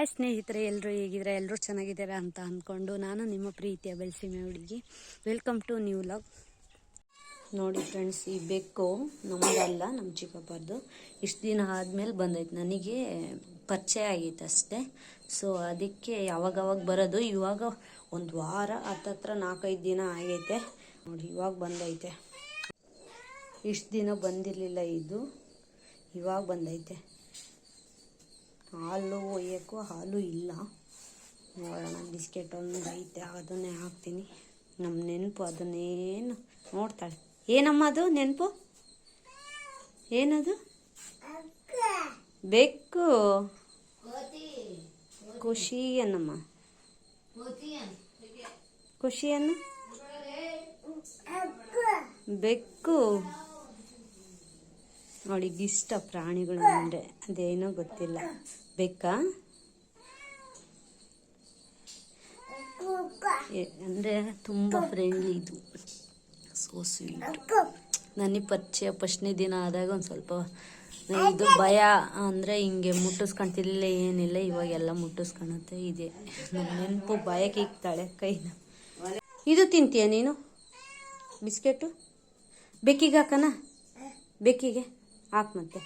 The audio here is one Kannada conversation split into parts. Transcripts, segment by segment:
ಹಾಯ್ ಸ್ನೇಹಿತರೆ ಎಲ್ಲರೂ ಹೇಗಿದ್ರೆ ಎಲ್ಲರೂ ಚೆನ್ನಾಗಿದ್ದೀರಾ ಅಂತ ಅಂದ್ಕೊಂಡು ನಾನು ನಿಮ್ಮ ಪ್ರೀತಿಯ ಬೆಳಸಿಮೆ ಹುಡುಗಿ ವೆಲ್ಕಮ್ ಟು ನ್ಯೂ ಲಾಗ್ ನೋಡಿ ಫ್ರೆಂಡ್ಸ್ ಈ ಬೆಕ್ಕು ನಮ್ಮದಲ್ಲ ನಮ್ಮ ಚಿಕ್ಕಪ್ಪದ್ದು ಇಷ್ಟು ದಿನ ಆದಮೇಲೆ ಬಂದೈತೆ. ನನಗೆ ಪರಿಚಯ ಆಗೈತೆ ಅಷ್ಟೇ. ಸೊ ಅದಕ್ಕೆ ಯಾವಾಗವಾಗ ಬರೋದು? ಇವಾಗ ಒಂದು ವಾರ ಹತ್ತತ್ರ ನಾಲ್ಕೈದು ದಿನ ಆಗೈತೆ. ನೋಡಿ, ಇವಾಗ ಬಂದೈತೆ. ಇಷ್ಟು ದಿನ ಬಂದಿರಲಿಲ್ಲ ಇದು. ಇವಾಗ ಬಂದೈತೆ. ಹಾಲು ಒಯ್ಯೋಕ್ಕೂ ಹಾಲು ಇಲ್ಲ. ನೋಡೋಣ, ಬಿಸ್ಕೆಟ್ ಒಂದು ಐತೆ, ಅದನ್ನೇ ಹಾಕ್ತೀನಿ. ನಮ್ಮ ನೆನಪು ಅದನ್ನೇನು ನೋಡ್ತಾಳೆ. ಏನಮ್ಮ ಅದು ನೆನಪು? ಏನದು? ಬೆಕ್ಕು. ಖುಷಿ ಅನ್ನಮ್ಮ ಖುಷಿ ಅನ್ನ ಬೆಕ್ಕು. ಅವಳಿಗೆ ಇಷ್ಟ ಪ್ರಾಣಿಗಳು ಅಂದರೆ ಅದೇನೋ ಗೊತ್ತಿಲ್ಲ. ಬೇಕಾ? ಅಂದರೆ ತುಂಬ ಫ್ರೆಂಡ್ಲಿ ಇದು. ಸೋ ಸ್ವೀಟ್ ನನಗೆ ಪರಿಚಯ ಫಸ್ಟ್ನೇ ದಿನ ಆದಾಗ ಒಂದು ಸ್ವಲ್ಪ ಇದು ಭಯ ಅಂದರೆ ಹಿಂಗೆ ಮುಟ್ಟಿಸ್ಕೊಂತಿರ್ಲಿಲ್ಲ, ಏನಿಲ್ಲ, ಇವಾಗೆಲ್ಲ ಮುಟ್ಟಿಸ್ಕೊಳತ್ತೆ ಇದೆ. ನನ್ನ ನೆನಪು ಭಯಕ್ಕೆ ಇಕ್ತಾಳೆ ಕೈನ. ಇದು ತಿಂತೀಯ ನೀನು? ಬಿಸ್ಕೆಟು? ಬೆಕ್ಕಿಗೆ ಹಾಕನಾ? ಬೆಕ್ಕಿಗೆ? ಹಾಕು ಮತ್ತೆ.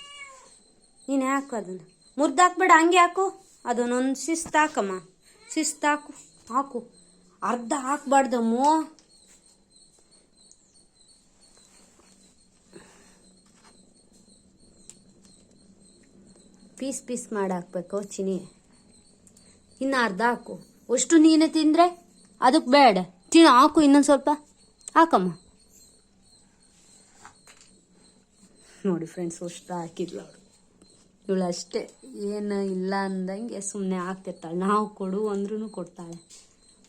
ನೀನು ಹಾಕು ಅದನ್ನು. ಮುರ್ದು ಹಾಕ್ಬೇಡ, ಹಂಗೆ ಹಾಕು. ಅದನ್ನೊಂದು ಶಿಸ್ತು ಹಾಕಮ್ಮ. ಶಿಸ್ತು ಹಾಕು ಹಾಕು. ಅರ್ಧ ಹಾಕ್ಬಾರ್ದಮ್ಮೋ. ಪೀಸ್ ಪೀಸ್ ಮಾಡಿ ಹಾಕ್ಬೇಕು ಚಿನಿ. ಇನ್ನು ಅರ್ಧ ಹಾಕು. ಅಷ್ಟು ನೀನು ತಿಂದರೆ ಅದಕ್ಕೆ ಬೇಡ. ತಿನ್ನು ಹಾಕು ಇನ್ನೊಂದು ಸ್ವಲ್ಪ. ಹಾಕಮ್ಮ. ನೋಡಿ ಫ್ರೆಂಡ್ಸ್ ಅಷ್ಟು ಹಾಕಿದ್ಲು ಅವಳು. ಇವಳು ಅಷ್ಟೇ, ಏನು ಇಲ್ಲ ಅಂದಂಗೆ ಸುಮ್ಮನೆ ಹಾಕ್ತಿರ್ತಾಳೆ. ನಾವು ಕೊಡು ಅಂದ್ರೂ ಕೊಡ್ತಾಳೆ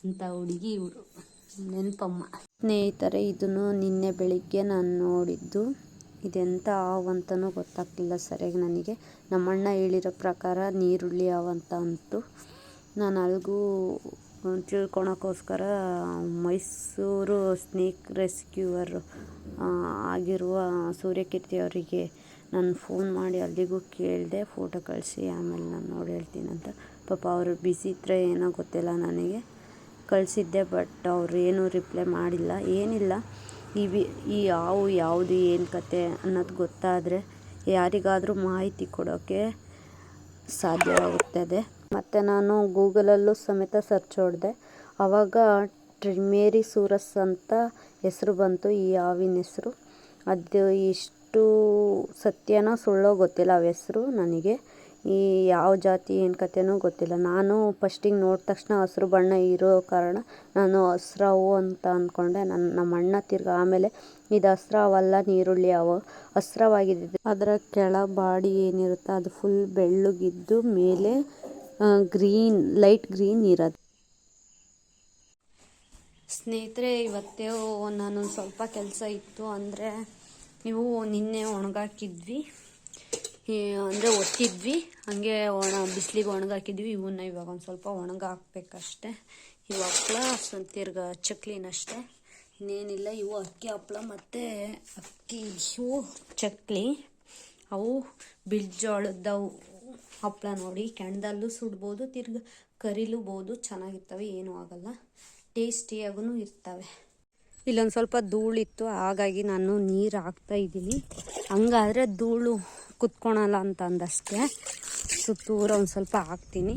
ಅಂತ ಹುಡುಗಿ ಇವರು ನೆನಪಮ್ಮ. ಸ್ನೇಹಿತರೆ, ಇದನ್ನು ನಿನ್ನೆ ಬೆಳಿಗ್ಗೆ ನಾನು ನೋಡಿದ್ದು. ಇದೆಂಥ ಹಾವು ಅಂತಲೂ ಗೊತ್ತಾಗ್ತಿಲ್ಲ ಸರಿಯಾಗಿ ನನಗೆ. ನಮ್ಮಣ್ಣ ಹೇಳಿರೋ ಪ್ರಕಾರ ನೀರುಳ್ಳಿ ಹಾವು ಅಂತ ಅಂತು. ನಾನು ಅಲ್ಗೂ ತಿಳ್ಕೊಳಕ್ಕೋಸ್ಕರ ಮೈಸೂರು ಸ್ನೇಕ್ ರೆಸ್ಕ್ಯೂವರ್ ಆಗಿರುವ ಸೂರ್ಯಕೀರ್ತಿ ಅವರಿಗೆ ನಾನು ಫೋನ್ ಮಾಡಿ ಅಲ್ಲಿಗೂ ಕೇಳಿದೆ, ಫೋಟೋ ಕಳಿಸಿ, ಆಮೇಲೆ ನಾನು ನೋಡಿ ಹೇಳ್ತೀನಿ ಅಂತ. ಪಾಪ ಅವರು ಬಿಸಿ ಇದ್ದರೆ ಏನೋ ಗೊತ್ತಿಲ್ಲ ನನಗೆ. ಕಳಿಸಿದ್ದೆ, ಬಟ್ ಅವರು ಏನೂ ರಿಪ್ಲೈ ಮಾಡಿಲ್ಲ. ಏನಿಲ್ಲ. ಈ ವಿ, ಈ ಹಾವು ಯಾವುದು, ಏನು ಕತೆ ಅನ್ನೋದು ಗೊತ್ತಾದರೆ ಯಾರಿಗಾದರೂ ಮಾಹಿತಿ ಕೊಡೋಕ್ಕೆ ಸಾಧ್ಯವಾಗುತ್ತದೆ. ಮತ್ತು ನಾನು ಗೂಗಲಲ್ಲೂ ಸಮೇತ ಸರ್ಚ್ ಹೊಡೆದೆ. ಆವಾಗ ಟ್ರಿಮೇರಿ ಸೂರಸ್ ಅಂತ ಹೆಸರು ಬಂತು, ಈ ಹಾವಿನ ಹೆಸರು. ಅದು ಇಷ್ಟು ಸತ್ಯನೋ ಸುಳ್ಳೋ ಗೊತ್ತಿಲ್ಲ ಅವ ಹೆಸರು ನನಗೆ. ಈ ಯಾವ ಜಾತಿ, ಏನು ಕತೆನೂ ಗೊತ್ತಿಲ್ಲ. ನಾನು ಫಸ್ಟಿಗೆ ನೋಡಿದ ತಕ್ಷಣ ಹಸಿರು ಬಣ್ಣ ಇರೋ ಕಾರಣ ನಾನು ಹಸ್ರಾವು ಅಂತ ಅಂದ್ಕೊಂಡೆ ನನ್ನ ನಮ್ಮ ಅಣ್ಣ ತಿರ್ಗಿ ಆಮೇಲೆ, ಇದು ಹಸ್ರವಲ್ಲ ನೀರುಳ್ಳಿ ಅವು ಹಸ್ರವಾಗಿದ್ದು ಅದರ ಕೆಳ ಬಾಡಿ ಏನಿರುತ್ತೆ ಅದು ಫುಲ್ ಬೆಳ್ಳಗಿದ್ದು ಮೇಲೆ ಗ್ರೀನ್, ಲೈಟ್ ಗ್ರೀನ್ ಇರೋದು ಸ್ನೇಹಿತರೆ, ಇವತ್ತೇ ನಾನು ಸ್ವಲ್ಪ ಕೆಲಸ ಇತ್ತು ಅಂದರೆ ನೀವು ನಿನ್ನೆ ಒಣಗಾಕಿದ್ವಿ. ಅಂದರೆ ಒತ್ತಿದ್ವಿ. ಹಾಗೆ ಒಣ, ಬಿಸಿಲಿಗೆ ಒಣಗಾಕಿದ್ವಿ. ಇವನ್ನ ಇವಾಗ ಒಂದು ಸ್ವಲ್ಪ ಒಣಗ ಹಾಕ್ಬೇಕಷ್ಟೆ ಇವು ಹಪ್ಳ ತಿರ್ಗ ಚಕ್ಲಿನಷ್ಟೇ ಇನ್ನೇನಿಲ್ಲ, ಇವು ಅಕ್ಕಿ ಹಪ್ಳ ಮತ್ತು ಅಕ್ಕಿ, ಇವು ಚಕ್ಲಿ. ಅವು ಬಿಳ್ಜೋಳದವು ಹಪ್ಪಳ ನೋಡಿ ಕೆಂಡದಲ್ಲೂ ಸುಡ್ಬೋದು, ತಿರ್ಗ ಕರಿಲೂಬೋದು, ಚೆನ್ನಾಗಿರ್ತವೆ, ಏನೂ ಆಗಲ್ಲ. ಟೇಸ್ಟಿಯಾಗೂ ಇರ್ತವೆ. ಇಲ್ಲೊಂದು ಸ್ವಲ್ಪ ಧೂಳಿತ್ತು, ಹಾಗಾಗಿ ನಾನು ನೀರು ಹಾಕ್ತಾ ಇದ್ದೀನಿ. ಹಂಗಾದರೆ ಧೂಳು ಕುತ್ಕೊಳಲ್ಲ ಅಂತ ಅಂದಷ್ಟೇ ಸುತ್ತೂರ ಒಂದು ಸ್ವಲ್ಪ ಹಾಕ್ತೀನಿ.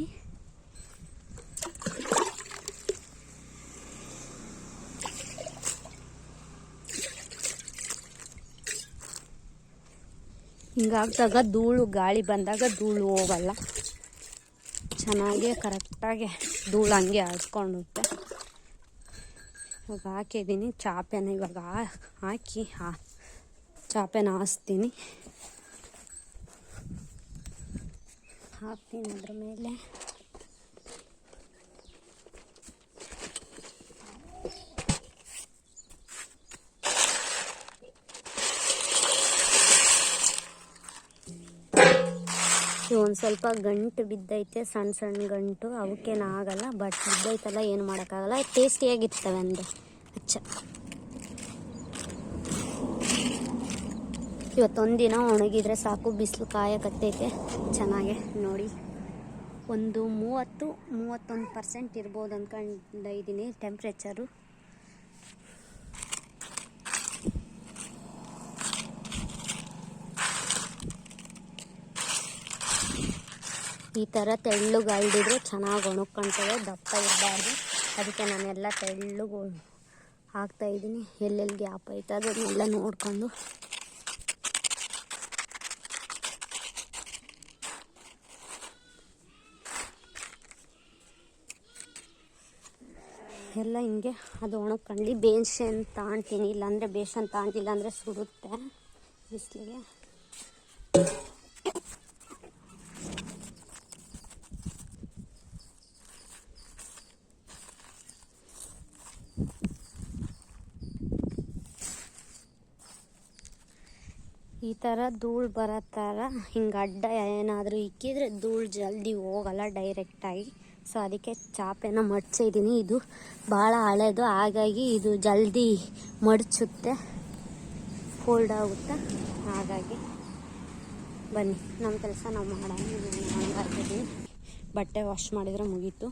ಹಿಂಗಾಗ್ದಾಗ ಧೂಳು, ಗಾಳಿ ಬಂದಾಗ ಧೂಳು ಹೋಗಲ್ಲ. ಚೆನ್ನಾಗಿ ಕರೆಕ್ಟಾಗಿ ಧೂಳು ಹಂಗೆ ಹಾಕ್ಕೊಂಡುತ್ತೆ. ಇವಾಗ ಹಾಕಿದ್ದೀನಿ, ಚಾಪೆನ ಇವಾಗ ಹಾಕಿ, ಹಾ, ಚಾಪೆನ ಹಾಸ್ತೀನಿ. ಹಾಕ್ತೀನಿ ಅದ್ರ ಮೇಲೆ. ಒಂದು ಸ್ವಲ್ಪ ಗಂಟು ಬಿದ್ದೈತೆ ಸಣ್ಣ ಸಣ್ಣ ಗಂಟು, ಅವಕ್ಕೇನು ಆಗಲ್ಲ ಬಟ್ ಬಿದ್ದೈತಲ್ಲ, ಏನು ಮಾಡೋಕ್ಕಾಗಲ್ಲ ಟೇಸ್ಟಿಯಾಗಿರ್ತವೆ ಅಂದರೆ ಅಚ್ಚ. ಇವತ್ತೊಂದು ದಿನ ಒಣಗಿದ್ರೆ ಸಾಕು, ಬಿಸಿಲು ಕಾಯಕತ್ತೈತೆ, ಚೆನ್ನಾಗೆ, ನೋಡಿ. ಒಂದು ಮೂವತ್ತು, ಮೂವತ್ತೊಂದು ಪರ್ಸೆಂಟ್ ಇರ್ಬೋದು ಅಂದ್ಕೊಂಡಿದ್ದೀನಿ ಟೆಂಪ್ರೇಚರು ಈ ಥರ ತೆಳ್ಳು ಅಲ್ದಿದ್ರೆ ಚೆನ್ನಾಗಿ ಒಣಗ್ಕೊಳ್ತವೆ ದಪ್ಪ ಇರಬಾರ್ದು. ಅದಕ್ಕೆ ನಾನೆಲ್ಲ ಹಾಕ್ತಾ ಇದ್ದೀನಿ. ಎಲ್ಲೆಲ್ಲಿ ಗ್ಯಾಪ್ ಐತೆ ಅದನ್ನೆಲ್ಲ ನೋಡ್ಕೊಂಡು. ಎಲ್ಲ ಹಿಂಗೆ ಅದು ಒಣಗ್ಕೊಂಡು ಬೇಸನ್ ತಾಣ್ತೀನಿ, ಇಲ್ಲಾಂದರೆ ಬೇಷನ್ ತಾಣ್ತಿಲ್ಲ ಅಂದರೆ ಸುಡುತ್ತೆ ಬಿಸಿಲಿಗೆ. ಥರ ಧೂಳು ಬರೋ ಥರ ಹಿಂಗೆ ಅಡ್ಡ ಏನಾದರೂ ಇಕ್ಕಿದ್ರೆ ಧೂಳು ಜಲ್ದಿ ಹೋಗಲ್ಲ ಡೈರೆಕ್ಟಾಗಿ ಸೊ ಅದಕ್ಕೆ ಚಾಪೆನ ಮಡ್ಸಿದ್ದೀನಿ ಇದು ಭಾಳ ಹಳೇದು. ಹಾಗಾಗಿ ಇದು ಜಲ್ದಿ ಮಡಚುತ್ತೆ ಫೋಲ್ಡ್ ಆಗುತ್ತೆ. ಹಾಗಾಗಿ ಬನ್ನಿ. ನಮ್ಮ ಕೆಲಸ ನಾವು ಮಾಡೋಣ. ಬಟ್ಟೆ ವಾಶ್ ಮಾಡಿದರೆ ಮುಗೀತು.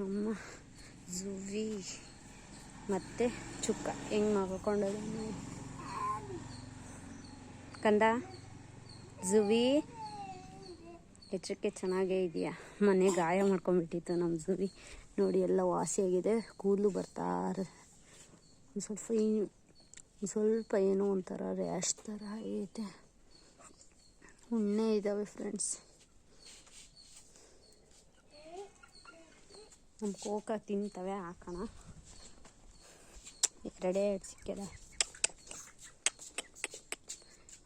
ನಮ್ಮ ಜುವಿ ಮತ್ತು ಚುಕ್ಕ ಹೆಂಗೆ ಮಾಡ್ಕೊಂಡೋದು ಕಂದ? ಜುವಿ ಎಚ್ಚರಿಕೆ ಚೆನ್ನಾಗೇ ಇದೆಯಾ? ಮನೆ ಗಾಯ ಮಾಡ್ಕೊಂಡ್ಬಿಟ್ಟಿತ್ತು ನಮ್ಮ ಜುವಿ ನೋಡಿ, ಎಲ್ಲ ವಾಸಿಯಾಗಿದೆ. ಕೂದಲು ಬರ್ತಾರೆ. ಒಂದು ಸ್ವಲ್ಪ ಏನು ಸ್ವಲ್ಪ ಏನೋ ಒಂಥರ ರ್ಯಾಶ್ ಥರ ಐತೆ ಉಣ್ಣೆ ಇದ್ದಾವೆ ಫ್ರೆಂಡ್ಸ್ ನಮ್ಮ ಕೋಕ ತಿಂತವೆ ಹಾಕೋಣ ಎರಡೇ ಎರಡು ಸಿಕ್ಕಿದೆ.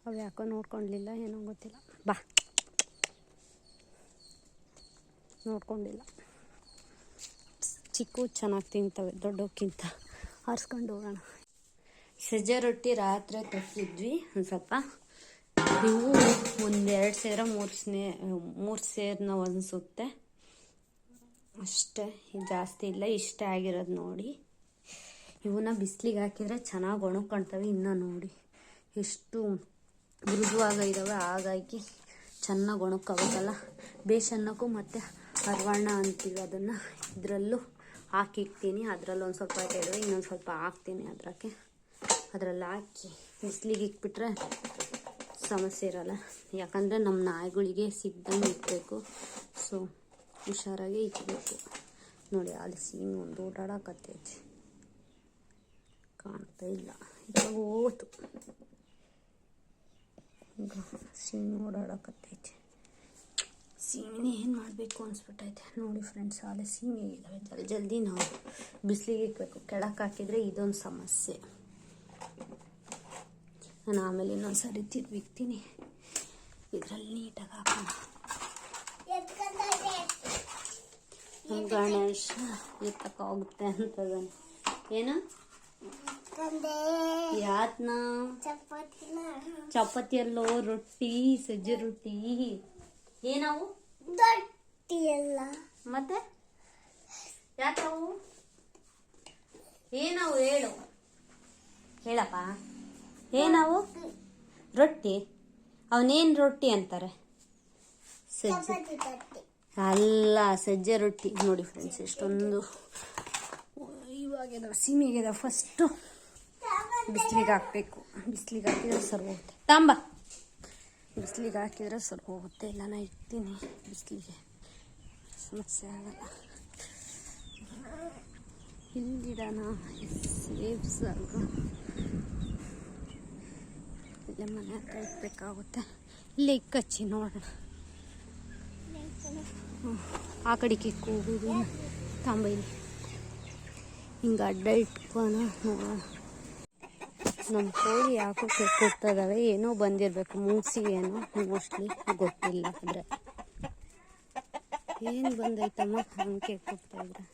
ಅವು ಯಾಕೋ ನೋಡ್ಕೊಳ್ಳಿಲ್ಲ ಏನೋ ಗೊತ್ತಿಲ್ಲ. ಬಾ. ನೋಡ್ಕೊಂಡಿಲ್ಲ. ಚಿಕ್ಕು ಚೆನ್ನಾಗಿ ತಿಂತವೆ, ದೊಡ್ಡಕ್ಕಿಂತ. ಆರಿಸ್ಕೊಂಡು ಹೋಗೋಣ. ಸಜ್ಜೆ ರೊಟ್ಟಿ ರಾತ್ರಿ ತಟ್ಟಿದ್ವಿ ಒಂದು ಸ್ವಲ್ಪ. ಇವು ಒಂದೆರಡು ಸೇರ ಮೂರು ಸ್ನೇ, ಮೂರು ಸೇರ್ನ ಅನಿಸುತ್ತೆ ಅಷ್ಟೇ ಜಾಸ್ತಿ ಇಲ್ಲ, ಇಷ್ಟೇ ಆಗಿರೋದು ನೋಡಿ. ಇವನ್ನ ಬಿಸಿಲಿಗೆ ಹಾಕಿದರೆ ಚೆನ್ನಾಗಿ ಒಣಗ್ಕೊಳ್ತವೆ ಇನ್ನೂ ನೋಡಿ. ಎಷ್ಟು ಮೃದುವಾಗ ಇದಾವೆ ಹಾಗಾಗಿ ಚೆನ್ನಾಗಿ ಒಣಗ್ಕೋಬೇಕಲ್ಲ. ಬೇಸನ್ನಕ್ಕೂ ಮತ್ತು ಅರ್ವಣ್ಣ ಅಂತೀವಿ ಅದನ್ನು. ಇದರಲ್ಲೂ ಹಾಕಿಕ್ತೀನಿ. ಅದರಲ್ಲಿ ಒಂದು ಸ್ವಲ್ಪ ಇಟ್ಟಿದ್ರೆ ಇನ್ನೊಂದು ಸ್ವಲ್ಪ ಹಾಕ್ತೀನಿ ಅದಕ್ಕೆ ಅದರಲ್ಲಿ ಹಾಕಿ ಬಿಸಿಲಿಗೆ ಇಟ್ಬಿಟ್ರೆ ಸಮಸ್ಯೆ ಇರೋಲ್ಲ. ಯಾಕಂದರೆ ನಮ್ಮ ನಾಯಿಗಳಿಗೆ ಸಿಗ್ದಂಗೆ ಇಟ್ಬೇಕು ಸೊ ಹುಷಾರಾಗಿ ಇಟ್ಬೇಕು ನೋಡಿ, ಅಲ್ಲಿ ಸೀನ್ ಒಂದು ಓಡಾಡಕತ್ತೈತಿ. ಕಾಣ್ತಾ ಇಲ್ಲ. ಇವಾಗ ಹೋತು ಸೀನ್ ಓಡಾಡಕತ್ತೈತಿ ಸೀಮೆನ ಏನು ಮಾಡಬೇಕು ಅನ್ಸ್ಬಿಟ್ಟೈತೆ. ನೋಡಿ ಫ್ರೆಂಡ್ಸ್ ಆಲೆ ಸೀಮೆ ಇದ್ದಾವೆ ಜಲ್ ಜಲ್ದಿ ನಾವು ಬಿಸಿಲಿಗೆ ಇಕ್ಬೇಕು. ಕೆಳಕ್ಕೆ ಹಾಕಿದರೆ ಇದೊಂದು ಸಮಸ್ಯೆ. ನಾನು ಆಮೇಲೆ ಇನ್ನೊಂದು ಸರಿ ತಿರ್ಬಿಕ್ತೀನಿ. ಇದರಲ್ಲಿ ನೀಟಾಗಿ ಹಾಕೋಣ. ಗಣೇಶ, ಎತ್ತಕ್ಕಾಗುತ್ತೆ ಅಂತದಾನೆ ಏನು? ಯಾತ್ನ? ಚಪಾತಿಯಲ್ಲೋ ರೊಟ್ಟಿ ಸಜ್ಜೆ ರೊಟ್ಟಿ. ಏನವು? ಎಲ್ಲ ಮತ್ತೆ? ಯಾಕವು ಏನವು ಹೇಳು. ಹೇಳಪ್ಪ. ಏನವು? ರೊಟ್ಟಿ. ಅವನೇನು ರೊಟ್ಟಿ ಅಂತಾರೆ? ಸಜ್ಜೆ. ಅಲ್ಲ ಸಜ್ಜೆ ರೊಟ್ಟಿ. ನೋಡಿ ಫ್ರೆಂಡ್ಸ್ ಎಷ್ಟೊಂದು. ಇವಾಗ ಸೀಮೆಗೆದ ಫಸ್ಟು ಬಿಸಿಲಿಗೆ ಹಾಕಬೇಕು. ಬಿಸಿಲಿಗೆ ಹಾಕಿದ್ರೆ ಸರಿ ಹೋಗುತ್ತೆ. ತಾಂಬ. ಬಿಸಿಲಿಗೆ ಹಾಕಿದ್ರೆ ಸರಿ ಹೋಗುತ್ತೆ. ಇಲ್ಲ ನಾನು ಇಡ್ತೀನಿ ಬಿಸಿಲಿಗೆ. ಸಮಸ್ಯೆ ಆಗಲ್ಲ. ಹಿಂದಿಡೋಣ ಸೇಫ್ ಸಾಲ್ಗ ಇಲ್ಲೇ ಮನೆ ಹತ್ರ ಇಟ್ಬೇಕಾಗುತ್ತೆ ಇಲ್ಲೇ ಇಕ್ಕಚ್ಚಿ ನೋಡೋಣ. ಆ ಕಡೆಗೆ ತಾಂಬ ಇಲ್ಲಿ. ಹಿಂಗೆ ಅಡ್ಡ ಇಟ್ಕೋಣ ನೋಡೋಣ. ನಮ್ಮ ಕೋಳಿ ಯಾಕೋ ಕೆಟ್ಟಿರ್ತದವೆ ಏನೋ ಬಂದಿರಬೇಕು ಮೂಸಿ ಏನೋ ಮೋಸ್ಟ್ಲಿ ಗೊತ್ತಿಲ್ಲ ಆದರೆ. ಏನು ಬಂದೈತಮ್ಮ, ಹಂಗೆ ಕೆಟ್ಟಿರ್ತಾ ಇದ್ರೆ.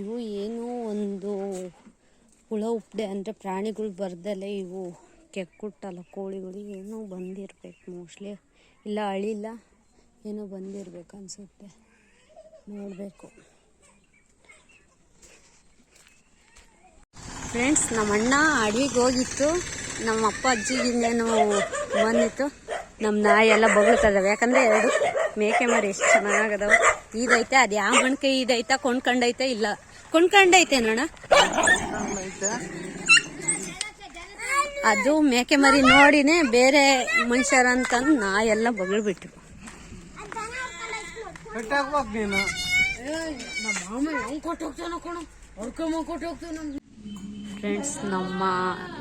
ಇವು ಏನೋ ಒಂದು ಹುಳ ಉಪ್ಡೆ ಅಂದರೆ ಪ್ರಾಣಿಗಳು ಬರ್ದಲ್ಲೇ ಇವು. ಕೆಕ್ಕುಟ್ಟಲ್ಲ ಕೋಳಿಗಳಿಗೆ ಏನೋ ಬಂದಿರ್ಬೇಕು ಮೋಸ್ಟ್ಲಿ ಇಲ್ಲ, ಅಳಿಲ್ಲ, ಏನೋ ಬಂದಿರ್ಬೇಕು ಅನ್ಸುತ್ತೆ. ನೋಡಬೇಕು. ಫ್ರೆಂಡ್ಸ್ ನಮ್ಮ ಅಣ್ಣ ಅಡವಿಗೆ ಹೋಗಿತ್ತು. ನಮ್ಮ ಅಪ್ಪ ಅಜ್ಜಿಗಿಂದೇನು ಬಂದಿತ್ತು. ನಮ್ಮ ನಾಯಿ ಎಲ್ಲ ಬೊಗಳ್ತದವೆ ಯಾಕಂದರೆ ಎರಡು ಮೇಕೆ ಮರಿ ಎಷ್ಟು ಚೆನ್ನಾಗದವ. ಇದೈತೆ ಅದು ಯಾವ ಮಣ್ಕೆ ಇದೈತ ಕೊಂಡ್ಕೊಂಡೈತೆ ಇಲ್ಲ. ಕೊಂಡ್ಕೊಂಡೈತೆ ನೋಣ ಅದು ಮೇಕೆ ಮರಿ ನೋಡಿನೇ ಬೇರೆ ಮನುಷ್ಯರಂತಂದು ನಾ ಎಲ್ಲ ಬಗಳ್ಬಿಟ್ಟು ನೀನು. ಫ್ರೆಂಡ್ಸ್ ನಮ್ಮ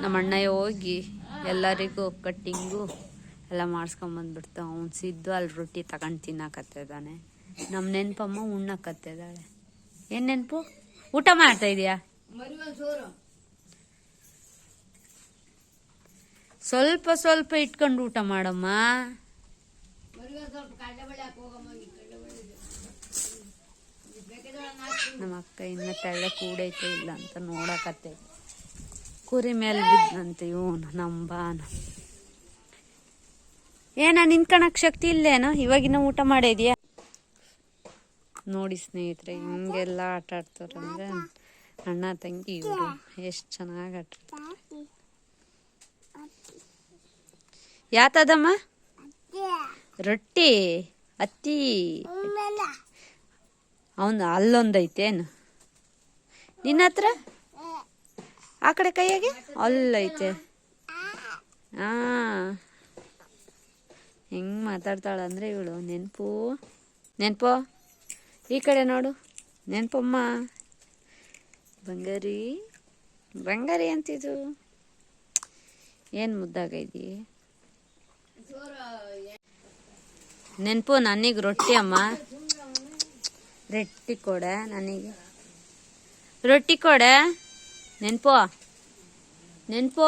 ನಮ್ಮ ಅಣ್ಣಯ್ಯ ಹೋಗಿ ಎಲ್ಲರಿಗೂ ಕಟ್ಟಿಂಗು ಎಲ್ಲ ಮಾಡಿಸ್ಕೊಂಬಂದ್ಬಿಡ್ತು ಅವ್ನು ಸಿದ್ದು ಅಲ್ಲಿ ರೊಟ್ಟಿ ತಗೊಂಡು ತಿನ್ನಕತ್ತಿದ್ದಾನೆ ನಮ್ಮ ನೆನಪಮ್ಮ ಉಣ್ಣಕತ್ತಿದ್ದಾಳೆ ಏನು ನೆನಪು? ಊಟ ಮಾಡ್ತಾ ಇದೀಯಾ? ಸ್ವಲ್ಪ ಸ್ವಲ್ಪ ಇಟ್ಕೊಂಡು ಊಟ ಮಾಡಮ್ಮ. ನಮ್ಮ ಅಕ್ಕ ಇನ್ನ ತಳ್ಳೆ ಕೂಡೈತೆ ಇಲ್ಲ ಅಂತ ನೋಡಕತ್ತೆ. ಕುರಿ ಮೇಲೆ ಬಿದ್ದಂತೆ ಇವನು ನಂಬಾನು ಬಾನು ಏನ ನಿಂತ್ಕೊಳಕ್ ಶಕ್ತಿ ಇಲ್ಲೇನೋ? ಇವಾಗಿನ ಊಟ ಮಾಡಿದ್ಯಾ? ನೋಡಿ ಸ್ನೇಹಿತರೆ, ಹಿಂಗೆಲ್ಲ ಆಟ ಆಡ್ತಾರಂದ್ರೆ ಅಣ್ಣ ತಂಗಿ ಇವರು ಎಷ್ಟು ಚೆನ್ನಾಗಿ ಆಟ ಯಾತದಮ್ಮ? ರೊಟ್ಟಿ. ಅತ್ತಿ. ಅವನು ಅಲ್ಲೊಂದೈತೇನು ನಿನ್ನ ಹತ್ರ? ಆ ಕಡೆ ಕೈಯಾಗೆ ಅಲ್ಲೈತೆ. ಹಾ ಹೆಂಗ್ ಮಾತಾಡ್ತಾಳ ಅಂದ್ರೆ ಇವಳು? ನೆನಪು? ನೆನ್ಪೋ? ಈ ಕಡೆ ನೋಡು. ನೆನಪಮ್ಮ. ಬಂಗಾರಿ. ಬಂಗಾರಿ ಅಂತಿದು. ಏನು ಮುದ್ದಾಗೈತಿ ನೆನಪು ನನಗೆ ರೊಟ್ಟಿ ಅಮ್ಮ. ರೊಟ್ಟಿ ಕೊಡೆ ನನಗೆ. ರೊಟ್ಟಿ ಕೊಡೆ? ನೆನಪು? ನೆನಪು?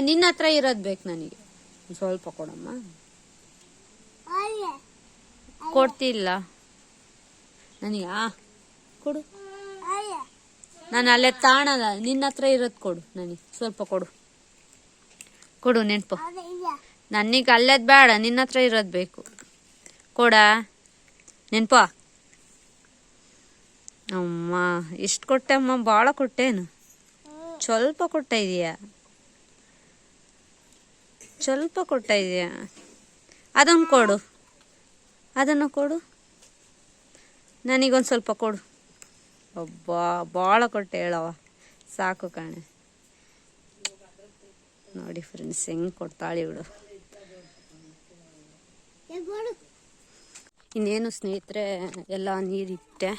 ನಿನ್ನ ಹತ್ರ ಇರೋದು ಬೇಕು ನನಗೆ. ಸ್ವಲ್ಪ ಕೊಡಮ್ಮ. ಕೊಡ್ತಿಲ್ಲ. ನನಗೆ ಆ ಕೊಡು. ನಾನು ಅಲ್ಲೇ ತಾಣಲ್ಲ ನಿನ್ನ ಹತ್ರ ಇರೋದು ಕೊಡು ನನಗೆ. ಸ್ವಲ್ಪ ಕೊಡು. ಕೊಡು ನೆನಪು. ನನಗೆ ಅಲ್ಲದ್ ಬೇಡ ನಿನ್ನ ಹತ್ರ ಇರೋದು ಬೇಕು. ಕೊಡ? ನೆನಪ. ಅಮ್ಮ ಇಷ್ಟು ಕೊಟ್ಟೆ ಅಮ್ಮ ಭಾಳ ಕೊಟ್ಟೇನು. ಸ್ವಲ್ಪ ಕೊಟ್ಟ ಇದೆಯಾ? ಸ್ವಲ್ಪ ಕೊಟ್ಟ ಇದೆಯಾ? ಅದನ್ನು ಕೊಡು. ಅದನ್ನು ಕೊಡು. ನನಗೊಂದು ಸ್ವಲ್ಪ ಕೊಡು. ಒಬ್ಬ ಭಾಳ ಕೊಟ್ಟೆ ಹೇಳವ ಸಾಕು ಕಾಣೆ. ನೋಡಿ ಫ್ರೆಂಡ್ಸ್ ಹೆಂಗೆ ಕೊಡ್ತಾಳೆ ಇವಳು. ಇನ್ನೇನು ಸ್ನೇಹಿತರೆ, ಎಲ್ಲ ನೀರಿಟ್ಟೆ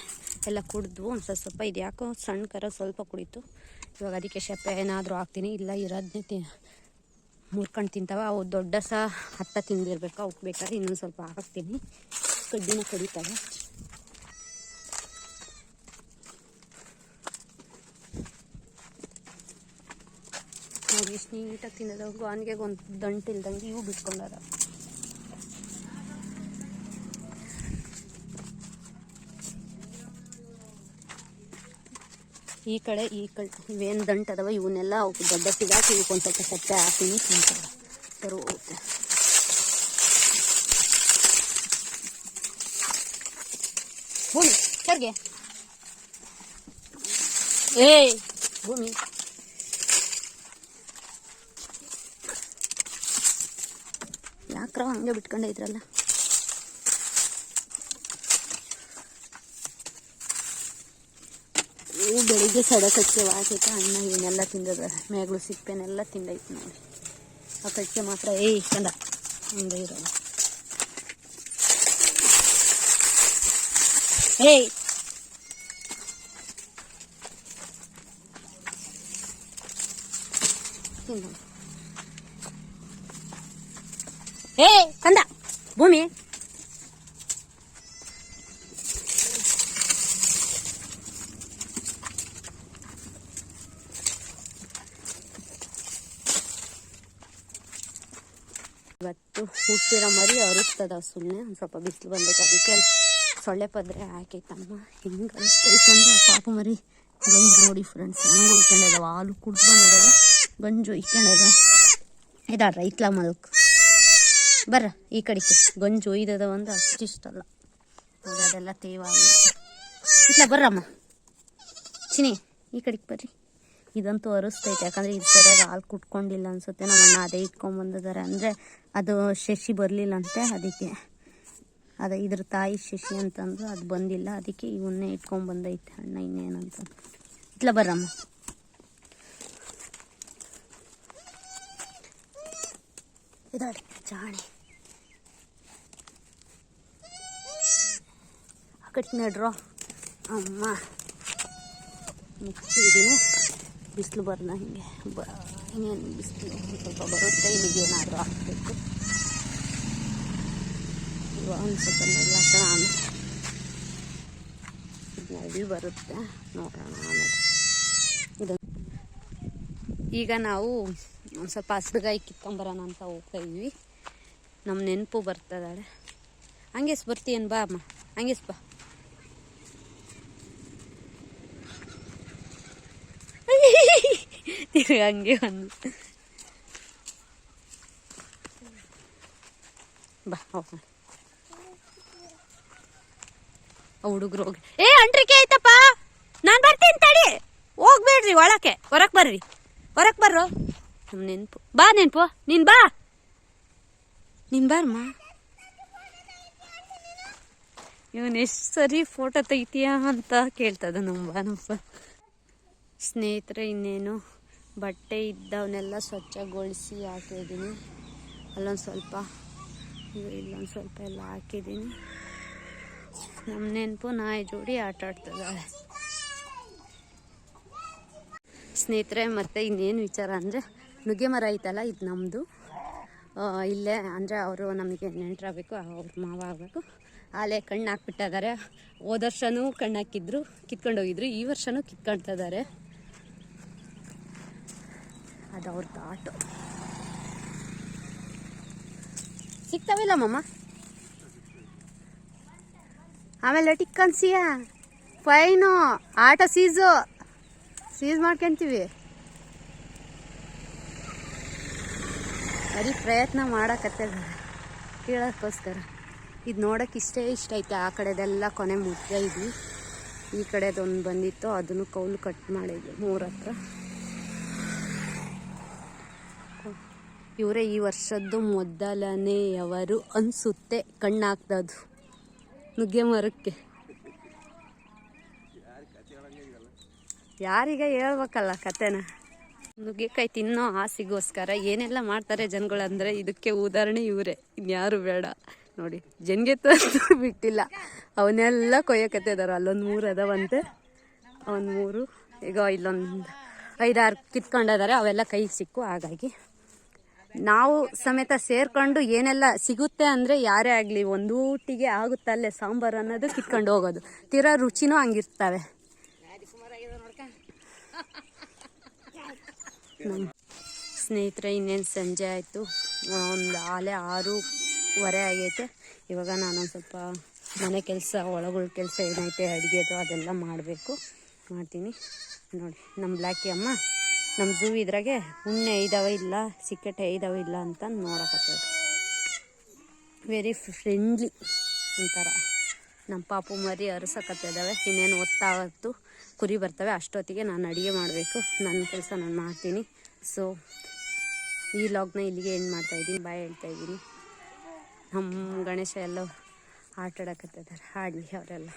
ಎಲ್ಲ ಕುಡಿದ್ವು ಒಂದು ಸ್ವಲ್ಪ ಸ್ವಲ್ಪ ಇದು ಯಾಕೋ ಸಣ್ಣ ಕರ ಸ್ವಲ್ಪ ಕುಡಿತು. ಇವಾಗ ಅದಕ್ಕೆ ಶೆಪ್ಪೆ ಏನಾದರೂ ಹಾಕ್ತೀನಿ, ಇಲ್ಲ ಇರೋದನ್ನೇ ತಿ ಮುರ್ಕೊಂಡು ತಿಂತಾವ. ಅವು ದೊಡ್ಡ ಸಹ ಹತ್ತ ತಿಂದಿರ್ಬೇಕು, ಅವಕ್ಕೆ ಬೇಕಾದ್ರೆ ಇನ್ನೊಂದು ಸ್ವಲ್ಪ ಹಾಕ್ತೀನಿ. ಕಡ್ಡಿನ ಕಡಿತಾವೆ ನೋಡಿ ಎಷ್ಟು ನೀಟಾಗಿ ತಿನ್ನೋದು, ಗಾನ್ಗೆ ಒಂದು ದಂಟು ಇಲ್ದಂಗೆ ಇವು ಬಿಟ್ಕೊಂಡಾರ. ಈ ಕಡೆ ಈ ಕಡೆ ಇವೇನು ದಂಟು ಅದಾವ, ಇವನ್ನೆಲ್ಲ ಅವಕ್ಕೆ ದೊಡ್ಡ ಸಿಗಾಕಿ ಇವಕ್ಕೊಂದು ಸ್ವಲ್ಪ ಸತ್ತೆ ಹಾಕಿನಿ ತಿಂತಾರೆ. ಸರಿ ಹೋಗುತ್ತೆ. ಭೂಮಿ ಸರ್ಗೆ ಏಯ್, ಭೂಮಿ. ಯಾಕ್ರ ಹಂಗೆ ಬಿಟ್ಕೊಂಡೈತ್ರಲ್ಲ ಇವು ಬೆಳಿಗ್ಗೆ ಸಡಕಕ್ಕೆ ವಾಕೈತೆ ಅಣ್ಣ ಇವನ್ನೆಲ್ಲ ತಿಂದದ ಮೇಗಳು ಸಿಪ್ಪೆನೆಲ್ಲ ತಿಂದೈತೆ ನೋಡಿ. ಆ ಕಕ್ಕೆ ಮಾತ್ರ ಏ ಕಂದ ಹಂಗೆ ಇರೋಲ್ಲ ಏಯ್! ತಿನ್ನು. ಏ, ಕಂದ. ಭೂಮಿ. ಇವತ್ತು ಹುಟ್ಟಿರೋ ಮರಿ ಅರುಸ್ತದ ಸುಮ್ಮನೆ ಒಂದು ಸ್ವಲ್ಪ ಬಿಸಿಲು ಬಂದೈತೆ ಅದಕ್ಕೆ ಸೊಳ್ಳೆ ಪದ್ರೆ ಹಾಕೈತಮ್ಮ. ಹಿಂಗೆ ಅನಿಸ್ತೈತೆ ಪಾಪ ಮರಿ. ಗಂಜು ನೋಡಿ ಫ್ರೆಂಡ್ಸ್ ಹೆಂಗೆ ಇಟ್ಕೊಂಡಿದಾವ ಹಾಲು ಕುಡ್ದು ಗಂಜು ಇಟ್ಕೊಂಡಿದಾವ ಇದಾ ರೈತ್ಲ ಮಲ್ಕ್. ಬರ್ರ, ಈ ಕಡೆಗೆ ಗಂಜು ಒಯ್ದದ ಒಂದು ಅಷ್ಟಿಷ್ಟಲ್ಲ ಅದೆಲ್ಲ ತೇವ ಇಲ್ಲ ಬರ್ರಮ್ಮ. ಚಿನಿ ಈ ಕಡೆಗೆ ಬರ್ರಿ. ಇದಂತೂ ಅರಸ್ತೈತೆ, ಯಾಕಂದ್ರೆ ಇದು ಸರಿಯಾಗಿ ಹಾಲು ಕುಟ್ಕೊಂಡಿಲ್ಲ ಅನ್ಸುತ್ತೆ. ನಮ್ಮ ಅಣ್ಣ ಅದೇ ಇಟ್ಕೊಂಬಂದಿದ್ದಾರೆ ಅಂದರೆ ಅದು ಶಶಿ ಬರಲಿಲ್ಲ ಅಂತೆ ಅದಕ್ಕೆ. ಅದು ಇದ್ರ ತಾಯಿ ಶಶಿ ಅಂತಂದು ಅದು ಬಂದಿಲ್ಲ, ಅದಕ್ಕೆ ಇವನ್ನೇ ಇಟ್ಕೊಂಬಂದೈತೆ ಅಣ್ಣ ಇನ್ನೇನಂತ. ಇಟ್ಲ ಬರ್ರಮ್ಮ. ಇದಾಡಿ ಚಾಣಿ ಕಟ್ ನಡ್ರೋ ಅಮ್ಮ. ಇದೀನಿ ಬಿಸಿಲು ಬರ್ನ ಹಿಂಗೆ. ಬ ಇನ್ನೇನು ಬಿಸಿಲು ಸ್ವಲ್ಪ ಬರುತ್ತೆ ಏನಾದರೂ ಹಾಕಬೇಕು. ಒಂದು ಸ್ವಲ್ಪ ನೆಲ್ಲ ಆಮೇಲೆ. ಬರುತ್ತೆ. ನೋಡೋಣ ಆಮೇಲೆ. ಇದು ಈಗ ನಾವು ಸ್ವಲ್ಪ ಹಸಿರುಗಾಯಿ ಕಿತ್ಕೊಂಬರೋಣ ಅಂತ ಹೋಗ್ತಾ ಇದ್ವಿ. ನಮ್ಮ ನೆನಪು ಬರ್ತದಾಳೆ ಹಂಗೆಸ್ ಬರ್ತೀಯನ್ ಬಾ ಅಮ್ಮ. ಹಂಗೆಸ್ ಬಾ. ಹಂಗೆ ಒಂದು ಬಾ ಹೋಗೋಣ ಹುಡುಗರು ಹೋಗಿ ಏ, ಅಂಟ್ರಿಕೆ ಆಯ್ತಪ್ಪ. ನಾನು ಬರ್ತೀನಿ ತಡಿ. ಹೋಗ್ಬೇಡ್ರಿ ಒಳಕ್ಕೆ. ಹೊರಕ್ ಬರ್ರಿ. ಹೊರಕ್ ಬರ್ರು. ನಮ್ಮ ನೆನಪು. ಬಾ ನೆನ್ಪು, ನೀನು ಬಾ. ನೀನು ಬಾರಮ್ಮ ಇವನ್ ಎಷ್ಟು ಸರಿ ಫೋಟೋ ತೆಗಿತೀಯಾ ಅಂತ ಕೇಳ್ತದ ನಮ್ಮ ಬಾನಪ್ಪ ಸ್ನೇಹಿತರೆ, ಇನ್ನೇನು? ಬಟ್ಟೆ ಇದ್ದವನ್ನೆಲ್ಲ ಸ್ವಚ್ಛಗೊಳಿಸಿ ಹಾಕಿದ್ದೀನಿ. ಅಲ್ಲೊಂದು ಸ್ವಲ್ಪ ಇಲ್ಲೊಂದು ಸ್ವಲ್ಪ ಎಲ್ಲ ಹಾಕಿದ್ದೀನಿ. ನಮ್ಮ ನೆನಪು ನಾಯಿ ಜೋಡಿ ಆಟ ಆಡ್ತಿದ್ದಾಳೆ ಸ್ನೇಹಿತರೆ, ಮತ್ತು ಇನ್ನೇನು ವಿಚಾರ ಅಂದರೆ ನುಗ್ಗೆ ಮರ ಐತಲ್ಲ ಇದು ನಮ್ಮದು ಇಲ್ಲೇ ಅಂದರೆ ಅವರು ನಮಗೆ ನೆಂಟರಾಗಬೇಕು ಅವ್ರ ಮಾವ ಆಗಬೇಕು. ಆಲೆ ಕಣ್ಣು ಹಾಕ್ಬಿಟ್ಟಿದ್ದಾರೆ. ಹೋದ ವರ್ಷನೂ ಕಣ್ಣು ಹಾಕಿದ್ರು, ಕಿತ್ಕೊಂಡು ಹೋಗಿದ್ರು. ಈ ವರ್ಷನೂ ಕಿತ್ಕೊಳ್ತಾ ಇದ್ದಾರೆ. ಅದು ಅವ್ರ ಆಟೋ ಸಿಗ್ತಾವಿಲ್ಲ ಮಮ್ಮ ಆಮೇಲೆ ಟಿಕ್ ಅನ್ಸಿಯ? ಫೈನು ಆಟ ಸೀಸು. ಸೀಸ್ ಮಾಡ್ಕೊಂತೀವಿ. ಬರೀ ಪ್ರಯತ್ನ ಮಾಡಕತ್ತದ ಕೇಳೋಕ್ಕೋಸ್ಕರ. ಇದು ನೋಡೋಕೆ ಇಷ್ಟೇ ಇಷ್ಟ ಐತೆ. ಆ ಕಡೆದೆಲ್ಲ ಕೊನೆ ಮುದ್ದೆ ಇದ್ವಿ. ಈ ಕಡೆದೊಂದು ಬಂದಿತ್ತು. ಅದನ್ನು ಕೌಲು ಕಟ್ ಮಾಡಿದ್ವಿ ಮೂರ ಹತ್ರ. ಇವರೇ, ಈ ವರ್ಷದ್ದು ಮೊದಲನೆಯವರು ಅನಿಸುತ್ತೆ ಕಣ್ಣಾಕ್ದದು ನುಗ್ಗೆ ಮರಕ್ಕೆ. ಯಾರಿಗ ಹೇಳ್ಬೇಕಲ್ಲ ಕತೆನ? ನುಗ್ಗೆಕಾಯಿ ತಿನ್ನೋ ಆಸೆಗೋಸ್ಕರ ಏನೆಲ್ಲ ಮಾಡ್ತಾರೆ ಜನಗಳು ಅಂದರೆ ಇದಕ್ಕೆ ಉದಾಹರಣೆ ಇವರೇ. ಇನ್ಯಾರು ಬೇಡ. ನೋಡಿ, ಜನ್ಗೆ ತಂದು ಬಿಟ್ಟಿಲ್ಲ. ಅವನ್ನೆಲ್ಲ ಕೊಯ್ಯಕತ್ತಿದಾರ ಅಲ್ಲೊಂದು ಮೂರು ಅದಾವಂತೆ. ಒಂದು ಮೂರು, ಈಗ ಇಲ್ಲೊಂದು ಐದಾರು ಕಿತ್ಕೊಂಡಿದ್ದಾರೆ ಅವೆಲ್ಲ ಕೈ ಸಿಕ್ಕು. ಹಾಗಾಗಿ ನಾವು ಸಮೇತ ಸೇರ್ಕೊಂಡು ಏನೆಲ್ಲ ಸಿಗುತ್ತೆ ಅಂದರೆ ಯಾರೇ ಆಗಲಿ ಒಂದೂಟಿಗೆ ಆಗುತ್ತಲ್ಲೇ ಸಾಂಬಾರು ಅನ್ನೋದು ಕಿತ್ಕೊಂಡು ಹೋಗೋದು. ತೀರಾ ರುಚಿನೂ ಹಂಗಿರ್ತವೆ. ನಮ್ಮ ಸ್ನೇಹಿತರೆ, ಇನ್ನೇನು ಸಂಜೆ ಆಯಿತು. ಒಂದು ಆಲೆ ಆರೂವರೆ ಆಗೈತೆ. ಇವಾಗ ನಾನು ಸ್ವಲ್ಪ ಮನೆ ಕೆಲಸ, ಒಳಗಳ ಕೆಲಸ ಏನೈತೆ, ಅಡುಗೆದು ಅದೆಲ್ಲ ಮಾಡಬೇಕು. ಮಾಡ್ತೀನಿ. ನೋಡಿ ನಮ್ಮ ಬ್ಲ್ಯಾಕಿ ಅಮ್ಮ ನಮ್ಮ ಝೂ ಇದ್ರಾಗೆ ಉಣ್ಣೆ ಐದವ ಇಲ್ಲ, ಸಿಕ್ಕಟ್ಟೆ ಐದವ ಇಲ್ಲ ಅಂತ ನೋಡಕತ್ತೈತೆ. ವೆರಿ ಫ್ರೆಂಡ್ಲಿ ಒಂಥರ. ನಮ್ಮ ಪಾಪು ಮರಿ ಅರಸಕತ್ತಿದ್ದಾವೆ ಇನ್ನೇನು ಹೊತ್ತಾವತ್ತು ಕುರಿ ಬರ್ತವೆ, ಅಷ್ಟೊತ್ತಿಗೆ ನಾನು ಅಡುಗೆ ಮಾಡಬೇಕು. ನನ್ನ ಕೆಲಸ ನಾನು ಮಾಡ್ತೀನಿ. ಸೊ ಈ ಲಾಗ್ನ ಇಲ್ಲಿಗೆ ಏನು ಮಾಡ್ತಾಯಿದ್ದೀನಿ ಬಾಯ್ ಹೇಳ್ತಾ ಇದ್ದೀನಿ. ನಮ್ಮ ಗಣೇಶ ಎಲ್ಲ ಆಟ ಆಡಕತ್ತಿದ್ದಾರೆ ಹಾಡಲಿ ಅವರೆಲ್ಲ.